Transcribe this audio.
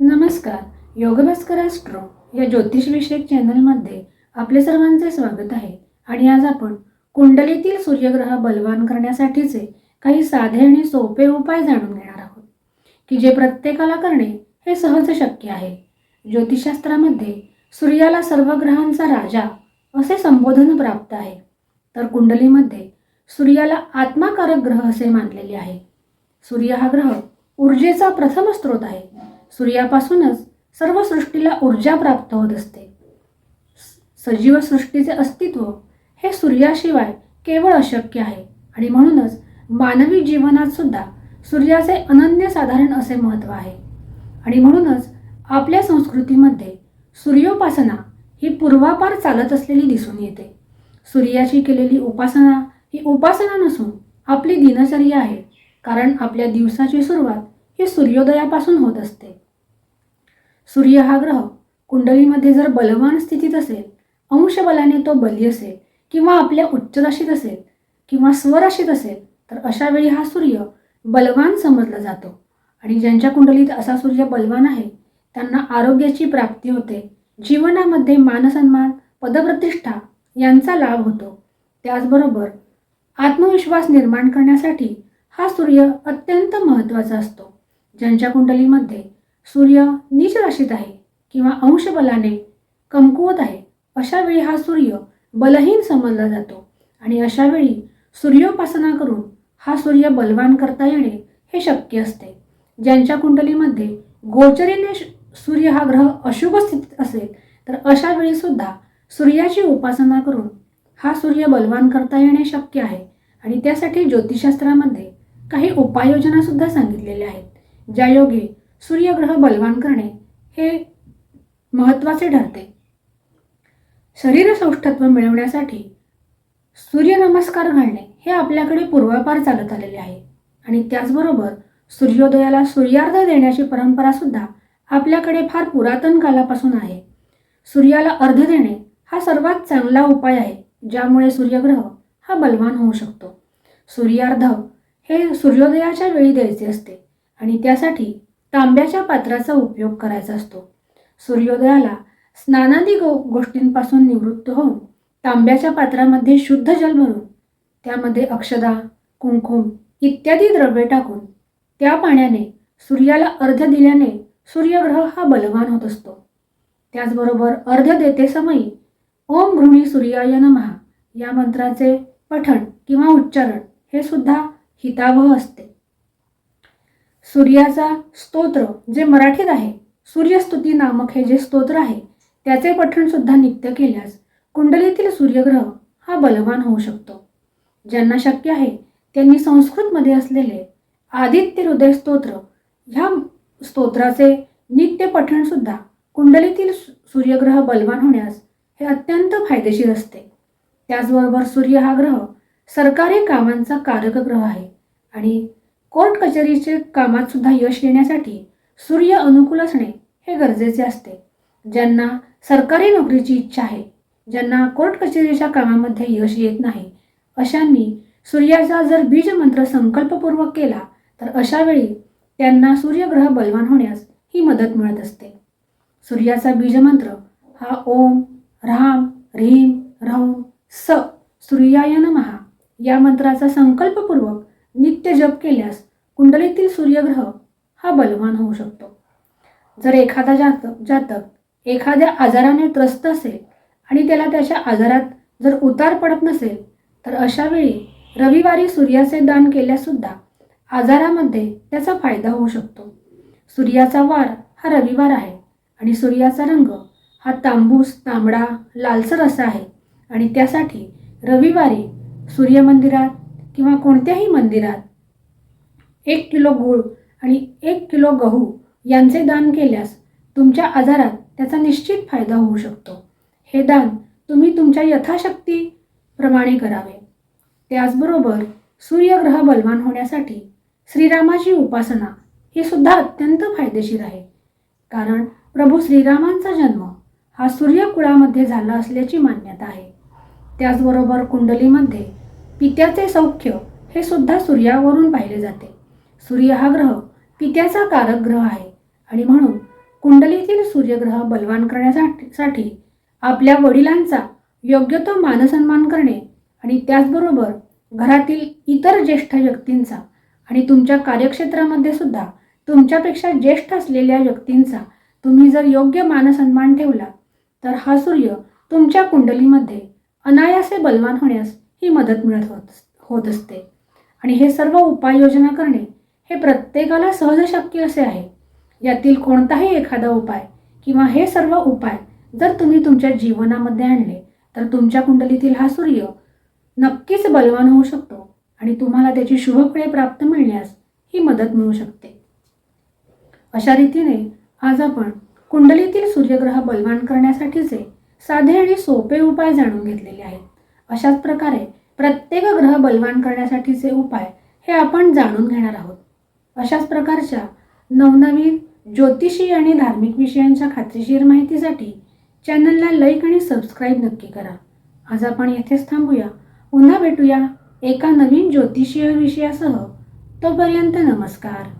नमस्कार योगभास्कर ॲस्ट्रो या ज्योतिषविषयक चॅनलमध्ये आपले सर्वांचे स्वागत आहे. आणि आज आपण कुंडलीतील सूर्यग्रह बलवान करण्यासाठीचे काही साधे आणि सोपे उपाय जाणून घेणार आहोत. की जे प्रत्येकाला करणे हे सहज शक्य आहे. ज्योतिषशास्त्रामध्ये सूर्याला सर्व ग्रहांचा राजा असे संबोधन प्राप्त आहे. तर कुंडलीमध्ये सूर्याला आत्माकारक ग्रह असे मानलेले आहे. सूर्य हा ग्रह ऊर्जेचा प्रथम स्रोत आहे. सूर्यापासूनच सर्व सृष्टीला ऊर्जा प्राप्त होत असते. सजीव सृष्टीचे अस्तित्व हे सूर्याशिवाय केवळ अशक्य आहे आणि म्हणूनच मानवी जीवनात सुद्धा सूर्याचे अनन्यसाधारण असे महत्त्व आहे. आणि म्हणूनच आपल्या संस्कृतीमध्ये सूर्योपासना ही पूर्वापार चालत असलेली दिसून येते. सूर्याची केलेली उपासना ही उपासना नसून आपली दिनचर्या आहे. कारण आपल्या दिवसाची सुरुवात हे सूर्योदयापासून होत असते. सूर्य हा ग्रह कुंडलीमध्ये जर बलवान स्थितीत असेल अंशबलाने तो बली असेल किंवा आपल्या उच्च राशीत असेल किंवा स्वराशीत असेल तर अशा वेळी हा सूर्य बलवान समजला जातो. आणि ज्यांच्या कुंडलीत असा सूर्य बलवान आहे त्यांना आरोग्याची प्राप्ती होते. जीवनामध्ये मानसन्मान पदप्रतिष्ठा यांचा लाभ होतो. त्याचबरोबर आत्मविश्वास निर्माण करण्यासाठी हा सूर्य अत्यंत महत्त्वाचा असतो. ज्यांच्या कुंडलीमध्ये सूर्य नीच राशीत आहे किंवा अंश बलाने कमकुवत आहे अशा वेळी हा सूर्य बलहीन समजला जातो. आणि अशा वेळी सूर्योपासना करून हा सूर्य बलवान करता येणे हे शक्य असते. ज्यांच्या कुंडलीमध्ये गोचरीने सूर्य हा ग्रह अशुभ स्थितीत असेल तर अशा वेळी सुद्धा सूर्याची उपासना करून हा सूर्य बलवान करता येणे शक्य आहे. आणि त्यासाठी ज्योतिषशास्त्रामध्ये काही उपाययोजना सुद्धा सांगितलेल्या आहेत. ज्यायोगे सूर्यग्रह बलवान करणे हे महत्त्वाचे ठरते. शरीर सौष्ठत्व मिळवण्यासाठी सूर्यनमस्कार घालणे हे आपल्याकडे पूर्वापार चालत आलेले आहे आणि त्याचबरोबर सूर्योदयाला सूर्यार्ध देण्याची परंपरा सुद्धा आपल्याकडे फार पुरातन कालापासून आहे. सूर्याला अर्ध देणे हा सर्वात चांगला उपाय आहे ज्यामुळे सूर्यग्रह हा बलवान होऊ शकतो. सूर्यार्ध हे सूर्योदयाच्या वेळी द्यायचे असते. आणि त्यासाठी तांब्याच्या पात्राचा उपयोग करायचा असतो. सूर्योदयाला स्नानादी गो गोष्टींपासून निवृत्त होऊन तांब्याच्या पात्रामध्ये शुद्ध जल भरून त्यामध्ये अक्षदा कुंकुम इत्यादी द्रव्ये टाकून त्या पाण्याने सूर्याला अर्ध दिल्याने सूर्यग्रह हा बलवान होत असतो. त्याचबरोबर अर्ध देते समयी ओम गृहिणी सूर्याय नमः या मंत्राचे पठण किंवा उच्चारण हे सुद्धा हितावह असते. सूर्याचा स्तोत्र जे मराठीत आहे सूर्यस्तुती नामक हे जे स्तोत्र आहे त्याचे पठण सुद्धा नित्य केल्यास कुंडलीतील सूर्यग्रह हा बलवान होऊ शकतो. ज्यांना शक्य आहे त्यांनी संस्कृतमध्ये असलेले आदित्य हृदय स्तोत्र ह्या स्तोत्राचे नित्य पठण सुद्धा कुंडलीतील सूर्यग्रह बलवान होण्यास हे अत्यंत फायदेशीर असते. त्याचबरोबर सूर्य हा ग्रह सरकारी कामांचा कारक ग्रह आहे आणि कोर्ट कचेरीचे कामात सुद्धा यश येण्यासाठी सूर्य अनुकूल असणे हे गरजेचे असते. ज्यांना सरकारी नोकरीची इच्छा आहे ज्यांना कोर्ट कचेरीच्या कामामध्ये यश येत नाही अशांनी सूर्याचा जर बीज मंत्र संकल्पपूर्वक केला तर अशा वेळी त्यांना सूर्यग्रह बलवान होण्यास ही मदत मिळत असते. सूर्याचा बीजमंत्र हा ओम राम ह्रीम रौम स सूर्याय नमहा या मंत्राचा संकल्पपूर्वक नित्य जप केल्यास कुंडलीतील सूर्यग्रह हा बलवान होऊ शकतो. जर एखादा जातक जातक एखाद्या आजाराने त्रस्त असेल आणि त्याला त्याच्या आजारात जर उतार पडत नसेल तर अशा वेळी रविवारी सूर्याचे दान केल्यासुद्धा आजारामध्ये त्याचा फायदा होऊ शकतो. सूर्याचा वार हा रविवार आहे आणि सूर्याचा रंग हा तांबूस तांबडा लालसर असा आहे आणि त्यासाठी रविवारी सूर्यमंदिरात किंवा कोणत्याही मंदिरात. एक किलो गूळ आणि एक किलो गहू यांचे दान केल्यास तुमच्या आजारात त्याचा निश्चित फायदा होऊ शकतो. हे दान तुम्ही तुमच्या यथाशक्तीप्रमाणे करावे. त्याचबरोबर सूर्यग्रह बलवान होण्यासाठी श्रीरामाची उपासना ही सुद्धा अत्यंत फायदेशीर आहे. कारण प्रभू श्रीरामांचा जन्म हा सूर्यकुळामध्ये झाला असल्याची मान्यता आहे. त्याचबरोबर कुंडलीमध्ये पित्याचे सौख्य हे सुद्धा सूर्यावरून पाहिले जाते. सूर्य हा ग्रह पित्याचा कारक ग्रह आहे आणि म्हणून कुंडलीतील सूर्यग्रह बलवान करण्यासाठी आपल्या वडिलांचा योग्य तो मानसन्मान करणे आणि त्याचबरोबर घरातील इतर ज्येष्ठ व्यक्तींचा आणि तुमच्या कार्यक्षेत्रामध्ये सुद्धा तुमच्यापेक्षा ज्येष्ठ असलेल्या व्यक्तींचा तुम्ही जर योग्य मानसन्मान ठेवला तर हा सूर्य तुमच्या कुंडलीमध्ये अनायासे बलवान होण्यास ही मदत मिळत होत होत असते. आणि हे सर्व उपाययोजना करणे हे प्रत्येकाला सहज शक्य असे आहे. यातील कोणताही एखादा उपाय किंवा हे सर्व उपाय जर तुम्ही तुमच्या जीवनामध्ये आणले तर तुमच्या कुंडलीतील हा सूर्य नक्कीच बलवान होऊ शकतो आणि तुम्हाला त्याची शुभफळे प्राप्त मिळण्यास ही मदत मिळू शकते. अशा रीतीने आज आपण कुंडलीतील सूर्यग्रह बलवान करण्यासाठीचे साधे आणि सोपे उपाय जाणून घेतलेले आहेत. अशाच प्रकारे प्रत्येक ग्रह बलवान करण्यासाठीचे उपाय हे आपण जाणून घेणार आहोत. अशाच प्रकारच्या नवनवीन ज्योतिषी आणि धार्मिक विषयांच्या खात्रीशीर माहितीसाठी चॅनलला लाईक आणि सबस्क्राईब नक्की करा. आज आपण येथेच थांबूया. पुन्हा भेटूया एका नवीन ज्योतिषीय विषयासह. तोपर्यंत नमस्कार.